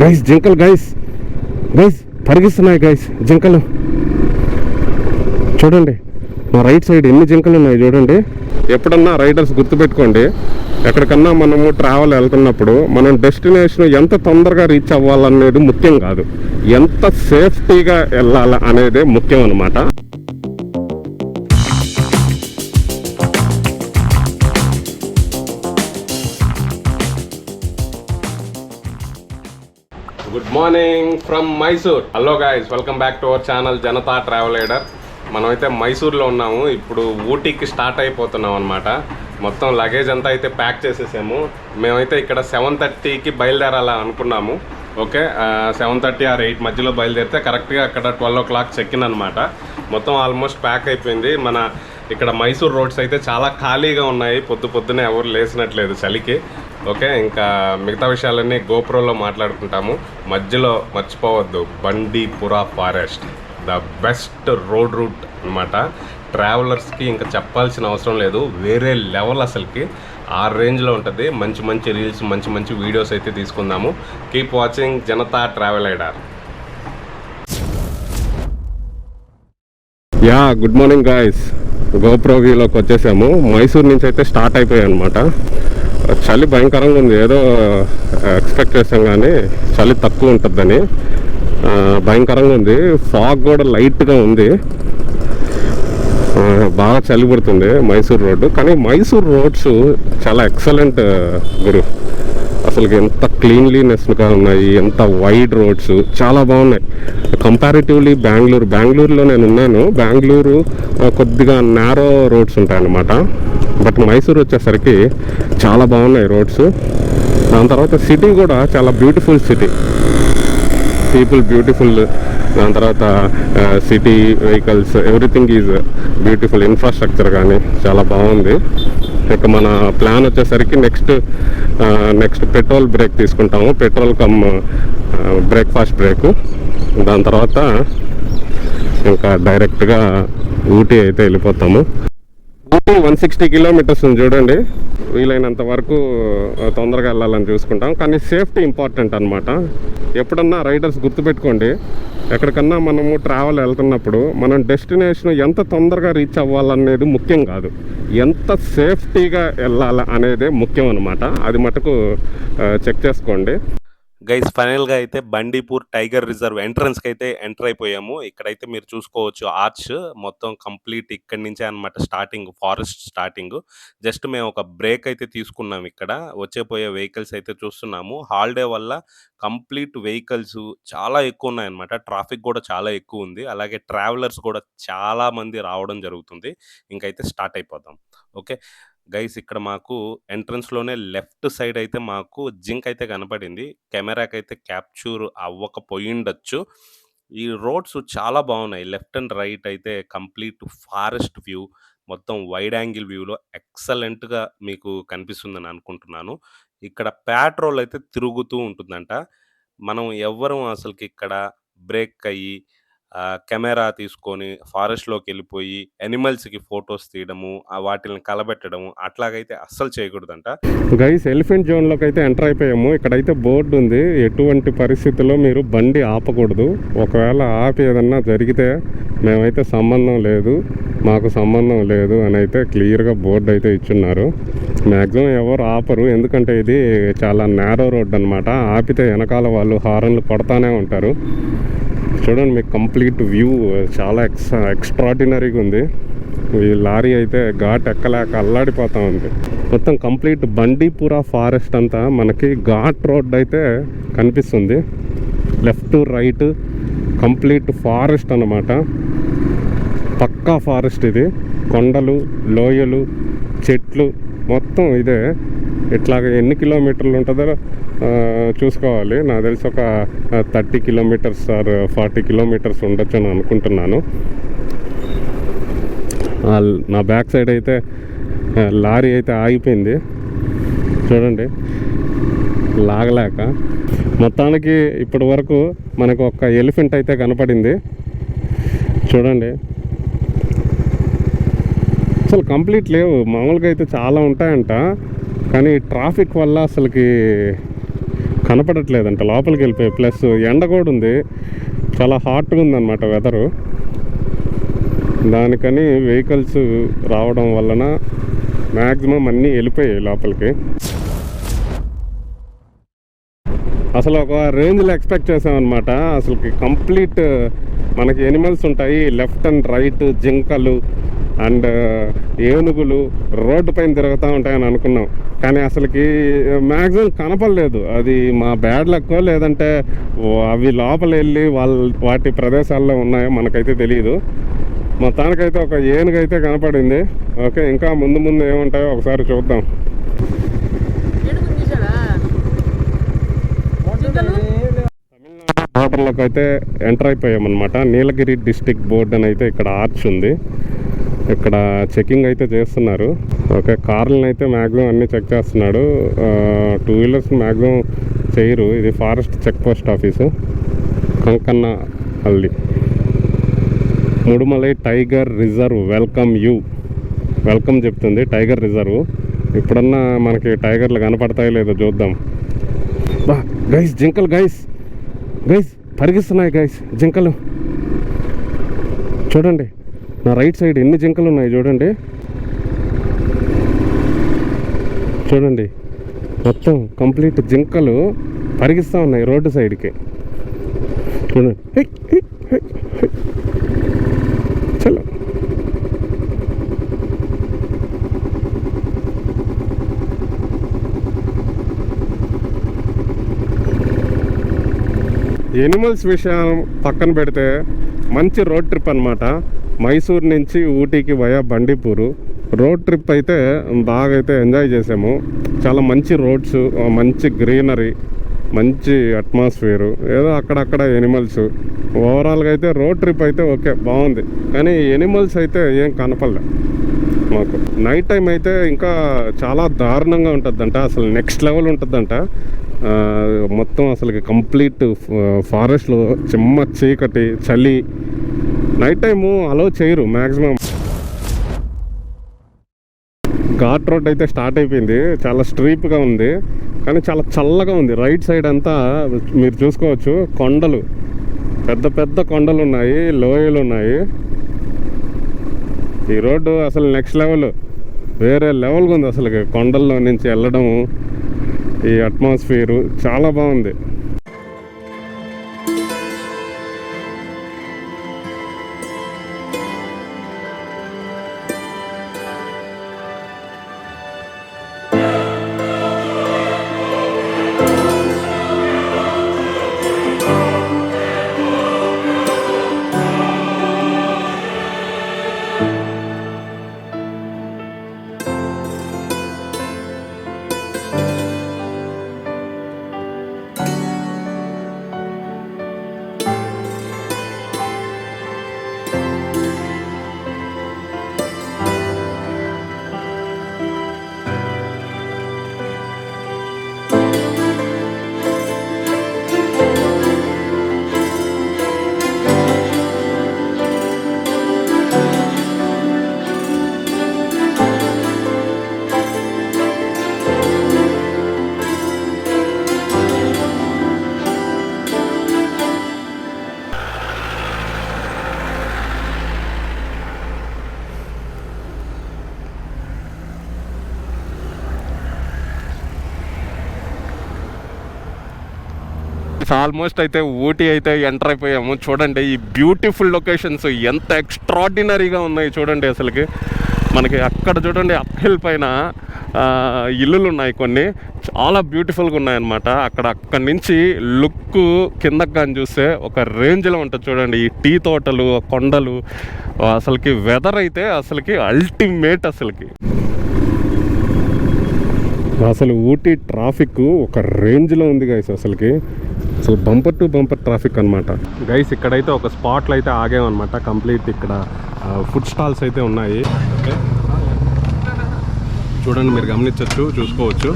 Guys జింకలు guys guys పరిగిస్తున్నాయి guys జింకలు చూడండి మా రైట్ సైడ్ ఎన్ని జింకలు ఉన్నాయి చూడండి. ఎప్పుడన్నా రైడర్స్ గుర్తుపెట్టుకోండి ఎక్కడికన్నా మనము ట్రావెల్ వెళ్తున్నప్పుడు మనం డెస్టినేషన్ ఎంత తొందరగా రీచ్ అవ్వాలనేది ముఖ్యం కాదు. ఎంత సేఫ్టీగా వెళ్ళాలి అనేది ముఖ్యం అనమాట morning from Mysore. Hello guys welcome back to our channel Janata travel aider మనమైతే మైసూర్లో ఉన్నాము. ఇప్పుడు ఊటీకి స్టార్ట్ అయిపోతున్నాం అనమాట మొత్తం లగేజ్ అంతా అయితే ప్యాక్ చేసేసాము. మేమైతే ఇక్కడ సెవెన్ థర్టీకి బయలుదేరాలా అనుకున్నాము. Okay seven thirty or eight మధ్యలో బయలుదేరితే కరెక్ట్గా అక్కడ ట్వెల్వ్ ఓ క్లాక్ చెక్ అనమాట మొత్తం ఆల్మోస్ట్ ప్యాక్ అయిపోయింది. మన ఇక్కడ మైసూర్ రోడ్స్ అయితే చాలా ఖాళీగా ఉన్నాయి. పొద్దు పొద్దునే ఎవరు లేసినట్లేదు చలికి. ఓకే ఇంకా మిగతా విషయాలన్నీ గోప్రోలో మాట్లాడుకుంటాము. మధ్యలో మర్చిపోవద్దు Bandipura forest. The best road route అనమాట ట్రావెలర్స్కి ఇంకా చెప్పాల్సిన అవసరం లేదు వేరే లెవెల్ అసలుకి. ఆ రేంజ్లో ఉంటుంది మంచి మంచి రీల్స్ మంచి మంచి వీడియోస్ అయితే తీసుకుందాము. Keep watching Janata travel aider. Yeah good morning guys. GoPro వ్యూలోకి వచ్చేసాము. మైసూర్ నుంచి అయితే స్టార్ట్ అయిపోయాయి అనమాట చలి భయంకరంగా ఉంది. ఏదో ఎక్స్పెక్ట్ చేసాం కానీ చలి తక్కువ ఉంటుందని భయంకరంగా ఉంది. ఫాగ్ కూడా లైట్గా ఉంది. బాగా చలి పడుతుంది మైసూర్ రోడ్డు. కానీ మైసూర్ రోడ్స్ చాలా ఎక్సలెంట్ గురు. అసలు ఎంత క్లీన్లీనెస్గా ఉన్నాయి ఎంత వైడ్ రోడ్స్ చాలా బాగున్నాయి. కంపారిటివ్లీ బెంగళూరు బెంగళూరులో నేను ఉన్నాను. బెంగళూరు కొద్దిగా నారో రోడ్స్ ఉంటాయన్నమాట. బట్ మైసూర్ వచ్చేసరికి చాలా బాగున్నాయి రోడ్స్ దాని తర్వాత సిటీ కూడా చాలా బ్యూటిఫుల్ సిటీ పీపుల్ బ్యూటిఫుల్ దాని తర్వాత city vehicles everything is beautiful. Infrastructure కానీ చాలా బాగుంది. ఇక మన ప్లాన్ వచ్చేసరికి నెక్స్ట్ నెక్స్ట్ పెట్రోల్ బ్రేక్ తీసుకుంటాము. Petrol come breakfast break. దాని తర్వాత ఇంకా డైరెక్ట్గా ఊటీ అయితే వెళ్ళిపోతాము. వన్ సిక్స్టీ కిలోమీటర్స్ ఉంది చూడండి. వీలైనంత వరకు తొందరగా వెళ్ళాలని చూసుకుంటాం. కానీ సేఫ్టీ ఇంపార్టెంట్ అనమాట ఎప్పుడన్నా రైడర్స్ గుర్తుపెట్టుకోండి ఎక్కడికన్నా మనము ట్రావెల్ వెళ్తున్నప్పుడు మనం డెస్టినేషన్ ఎంత తొందరగా రీచ్ అవ్వాలనేది ముఖ్యం కాదు. ఎంత సేఫ్టీగా వెళ్ళాలి అనేదే ముఖ్యం అనమాట అది మటుకు చెక్ చేసుకోండి. గైస్ ఫైనల్గా అయితే బండీపూర్ టైగర్ రిజర్వ్ ఎంట్రన్స్కి అయితే ఎంటర్ అయిపోయాము. ఇక్కడైతే మీరు చూసుకోవచ్చు ఆర్చ్ మొత్తం కంప్లీట్ ఇక్కడి నుంచే అనమాట స్టార్టింగ్ ఫారెస్ట్ స్టార్టింగ్. జస్ట్ మేము ఒక బ్రేక్ అయితే తీసుకున్నాం ఇక్కడ. వచ్చేపోయే వెహికల్స్ అయితే చూస్తున్నాము. హాలిడే వల్ల కంప్లీట్ వెహికల్స్ చాలా ఎక్కువ ఉన్నాయన్నమాట. ట్రాఫిక్ కూడా చాలా ఎక్కువ ఉంది. అలాగే ట్రావెలర్స్ కూడా చాలా మంది రావడం జరుగుతుంది. ఇంకైతే స్టార్ట్ అయిపోదాం. ఓకే. గైస్ ఇక్కడ మాకు ఎంట్రన్స్‌లోనే లెఫ్ట్ సైడ్ అయితే మాకు జింక్ అయితే కనపడింది. కెమెరాకి అయితే క్యాప్చర్ అవ్వకపోయుండొచ్చు. ఈ రోడ్స్ చాలా బాగున్నాయి. లెఫ్ట్ అండ్ రైట్ అయితే కంప్లీట్ ఫారెస్ట్ వ్యూ మొత్తం వైడ్ యాంగిల్ వ్యూలో ఎక్సలెంట్‌గా మీకు కనిపిస్తుందని అనుకుంటున్నాను. ఇక్కడ ప్యాట్రోల్ అయితే తిరుగుతూ ఉంటుందంట. మనం ఎవ్వరం అసలుకి ఇక్కడ బ్రేక్ అయ్యి కెమెరా తీసుకొని ఫారెస్ట్లోకి వెళ్ళిపోయి యానిమల్స్‌కి ఫోటోస్ తీయడము, ఆహ్, వాటిల్ని కలబెట్టడము అట్లాగైతే అస్సలు చేయకూడదంట. గైస్ ఎలిఫెంట్ జోన్లోకి అయితే ఎంటర్ అయిపోయాము. ఇక్కడైతే బోర్డు ఉంది. ఎటువంటి పరిస్థితుల్లో మీరు బండి ఆపకూడదు. ఒకవేళ ఆపి ఏదన్నా జరిగితే మేమైతే సంబంధం లేదు. మాకు సంబంధం లేదు అని అయితే క్లియర్గా బోర్డు అయితే ఇచ్చున్నారు. మ్యాక్సిమం ఎవరు ఆపరు. ఎందుకంటే ఇది చాలా నేరో రోడ్ అనమాట ఆపితే వెనకాల వాళ్ళు హారన్లు కొడతానే ఉంటారు. చూడండి మీకు కంప్లీట్ వ్యూ చాలా ఎక్స్ ఎక్స్ట్రాడినరీగా ఉంది. ఈ లారీ అయితే ఘాట్ ఎక్కలేక అల్లాడిపోతా ఉంది. మొత్తం కంప్లీట్ బండీపురా ఫారెస్ట్ అంతా మనకి ఘాట్ రోడ్ అయితే కనిపిస్తుంది. లెఫ్ట్ రైట్ కంప్లీట్ ఫారెస్ట్ అన్నమాట. పక్కా ఫారెస్ట్ ఇది. కొండలు లోయలు చెట్లు మొత్తం ఇదే. ఇట్లాగ ఎన్ని కిలోమీటర్లు ఉంటుందో చూసుకోవాలి. నాకు తెలిసి ఒక thirty kilometres or forty kilometres ఉండొచ్చు అని అనుకుంటున్నాను. నా బ్యాక్ సైడ్ అయితే లారీ అయితే ఆగిపోయింది. చూడండి. లాగలేక. మొత్తానికి ఇప్పటి వరకు మనకు ఒక ఎలిఫెంట్ అయితే కనపడింది. చూడండి. అసలు కంప్లీట్ లేవు. మామూలుగా అయితే చాలా ఉంటాయంట. కానీ ట్రాఫిక్ వల్ల అసలుకి కనపడట్లేదంట. లోపలికి వెళ్ళిపోయి. ప్లస్ ఎండ కూడా ఉంది. చాలా హాట్గా ఉందన్నమాట వెదరు. దానికని వెహికల్స్ రావడం వలన మ్యాక్సిమం అన్నీ వెళ్ళిపోయాయి లోపలికి. అసలు ఒక రేంజ్లో ఎక్స్పెక్ట్ చేసామన్నమాట అసలుకి కంప్లీట్ మనకి ఎనిమల్స్ ఉంటాయి. లెఫ్ట్ అండ్ రైట్ జింకలు అండ్ ఏనుగులు రోడ్డు పైన తిరుగుతూ ఉంటాయని అనుకున్నాం. కానీ అసలుకి మ్యాక్సిమం కనపడలేదు. అది మా బ్యాడ్ లక్కో లేదంటే అవి లోపల వెళ్ళి వాళ్ళ వాటి ప్రదేశాల్లో ఉన్నాయో మనకైతే తెలియదు మొత్తానికైతే ఒక ఏనుగైతే కనపడింది. ఓకే ఇంకా ముందు ముందు ఏముంటాయో ఒకసారి చూద్దాం. తమిళనాడు బోర్డర్లోకి అయితే ఎంటర్ అయిపోయామన్నమాట. నీలగిరి డిస్టిక్ బోర్డ్ అని అయితే ఇక్కడ ఆర్చ్ ఉంది. ఇక్కడ చెకింగ్ అయితే చేస్తున్నారు. ఓకే కార్లను అయితే మ్యాక్సిమం అన్ని చెక్ చేస్తున్నాడు. టూ వీలర్స్ మ్యాక్సిమం చేయరు. ఇది ఫారెస్ట్ చెక్ పోస్ట్ ఆఫీసు. కంకన్న haldi Mudumalai tiger reserve welcome you. Welcome చెప్తుంది టైగర్ రిజర్వ్. ఇప్పుడన్నా మనకి టైగర్లు కనపడతాయో లేదో చూద్దాం. బా గైస్ జింకలు గైస్ గైస్ పరిగిస్తున్నాయి గైస్ జింకలు. చూడండి. నా రైట్ సైడ్ ఎన్ని జింకలు ఉన్నాయి చూడండి. చూడండి. మొత్తం కంప్లీట్ జింకలు పరిగిస్తూ ఉన్నాయి రోడ్డు సైడ్కి. చూడండి. చలో. ఎనిమల్స్ విషయం పక్కన పెడితే మంచి రోడ్ ట్రిప్ అనమాట మైసూర్ నుంచి ఊటీకి వయా బండిపూరు. రోడ్ ట్రిప్ అయితే బాగా అయితే ఎంజాయ్ చేసాము. చాలా మంచి రోడ్స్ మంచి గ్రీనరీ మంచి అట్మాస్ఫియరు ఏదో అక్కడక్కడ ఎనిమల్స్. ఓవరాల్గా అయితే రోడ్ ట్రిప్ అయితే ఓకే బాగుంది. కానీ ఎనిమల్స్ అయితే ఏం కనపడలే మాకు. నైట్ టైం అయితే ఇంకా చాలా దారుణంగా ఉంటుందంట అసలు నెక్స్ట్ లెవెల్ ఉంటుందంట. మొత్తం అసలు కంప్లీట్ ఫారెస్ట్లో చిమ్మ చీకటి చలి నైట్ టైము అలో చేయరు మ్యాక్సిమం ఘాట్ రోడ్ అయితే స్టార్ట్ అయిపోయింది చాలా స్ట్రీప్గా ఉంది కానీ చాలా చల్లగా ఉంది. రైట్ సైడ్ అంతా మీరు చూసుకోవచ్చు కొండలు. పెద్ద పెద్ద కొండలు ఉన్నాయి లోయలు ఉన్నాయి. ఈ రోడ్డు అసలు నెక్స్ట్ లెవెల్ వేరే లెవెల్గా ఉంది అసలు కొండల్లో నుంచి వెళ్ళడం ఈ అట్మాస్ఫియరు చాలా బాగుంది. ఆల్మోస్ట్ అయితే ఊటీ అయితే ఎంటర్ అయిపోయాము. చూడండి ఈ బ్యూటిఫుల్ లొకేషన్స్ ఎంత ఎక్స్ట్రాడినరీగా ఉన్నాయి చూడండి అసలుకి. మనకి అక్కడ చూడండి అప్హిల్ పైన ఇల్లులు ఉన్నాయి కొన్ని. చాలా బ్యూటిఫుల్గా ఉన్నాయన్నమాట. అక్కడ అక్కడి నుంచి లుక్ కిందకు కానీ చూస్తే ఒక రేంజ్లో ఉంటుంది చూడండి. ఈ టీ తోటలు కొండలు అసలుకి వెదర్ అయితే అసలుకి అల్టిమేట్ అసలుకి. అసలు ఊటీ ట్రాఫిక్ ఒక రేంజ్లో ఉంది గైస్ అసలుకి. అసలు బంపర్ టు బంపర్ ట్రాఫిక్ అనమాట గైస్ ఇక్కడైతే ఒక స్పాట్లో అయితే ఆగామన్నమాట. కంప్లీట్ ఇక్కడ ఫుడ్ స్టాల్స్ అయితే ఉన్నాయి. చూడండి మీరు గమనించవచ్చు చూసుకోవచ్చు.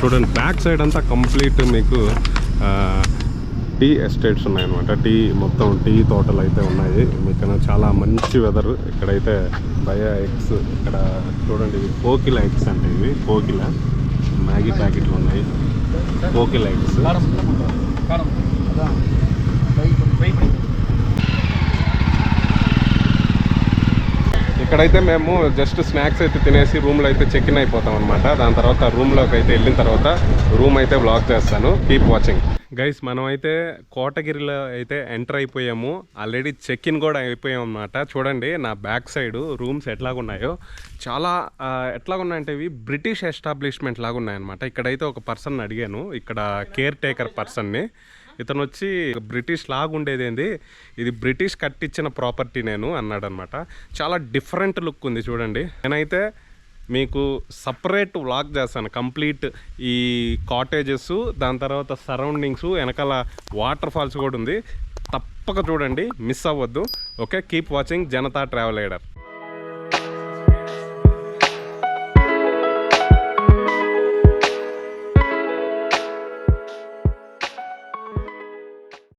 చూడండి బ్యాక్ సైడ్ అంతా కంప్లీట్ మీకు టీ ఎస్టేట్స్ ఉన్నాయన్నమాట. టీ మొత్తం టీ తోటలు అయితే ఉన్నాయి. మీకు చాలా మంచి వెదర్ ఇక్కడైతే బయా ఎగ్స్ ఇక్కడ చూడండి ఇవి కోకిల ఎగ్స్ అంటే ఇవి. కోకిల మ్యాగీ ప్యాకెట్లు ఉన్నాయి. కోకిల ఎగ్స్. காரம் காரம் அதான் ட்ரை பண்ணி ட்ரை பண்ணி ఇక్కడైతే మేము జస్ట్ స్నాక్స్ అయితే తినేసి రూమ్లో అయితే చెక్ ఇన్ అయిపోతాం అనమాట దాని తర్వాత రూమ్లోకి అయితే వెళ్ళిన తర్వాత రూమ్ అయితే బ్లాక్ చేస్తాను కీప్ వాచింగ్ గైస్ మనం అయితే కోటగిరిలో అయితే ఎంటర్ అయిపోయాము. ఆల్రెడీ చెక్ ఇన్ కూడా అయిపోయాం అనమాట చూడండి నా బ్యాక్ సైడ్ రూమ్స్ ఎట్లాగున్నాయో. చాలా ఎట్లాగున్నాయంటే ఇవి బ్రిటిష్ ఎస్టాబ్లిష్మెంట్ లాగా ఉన్నాయన్నమాట ఇక్కడైతే ఒక పర్సన్ అడిగాను ఇక్కడ కేర్ టేకర్ పర్సన్ని. ఇతను వచ్చి బ్రిటిష్ లాగా ఉండేదేంది ఇది బ్రిటిష్ కట్టించిన ప్రాపర్టీ నేను అన్నాడనమాట చాలా డిఫరెంట్ లుక్ ఉంది చూడండి. నేనైతే మీకు సపరేట్ వ్లాగ్ చేస్తాను. కంప్లీట్ ఈ కాటేజెస్ దాని తర్వాత సరౌండింగ్స్ వెనకాల వాటర్ ఫాల్స్ కూడా ఉంది. తప్పక చూడండి మిస్ అవ్వద్దు. Okay keep watching Janata travel leader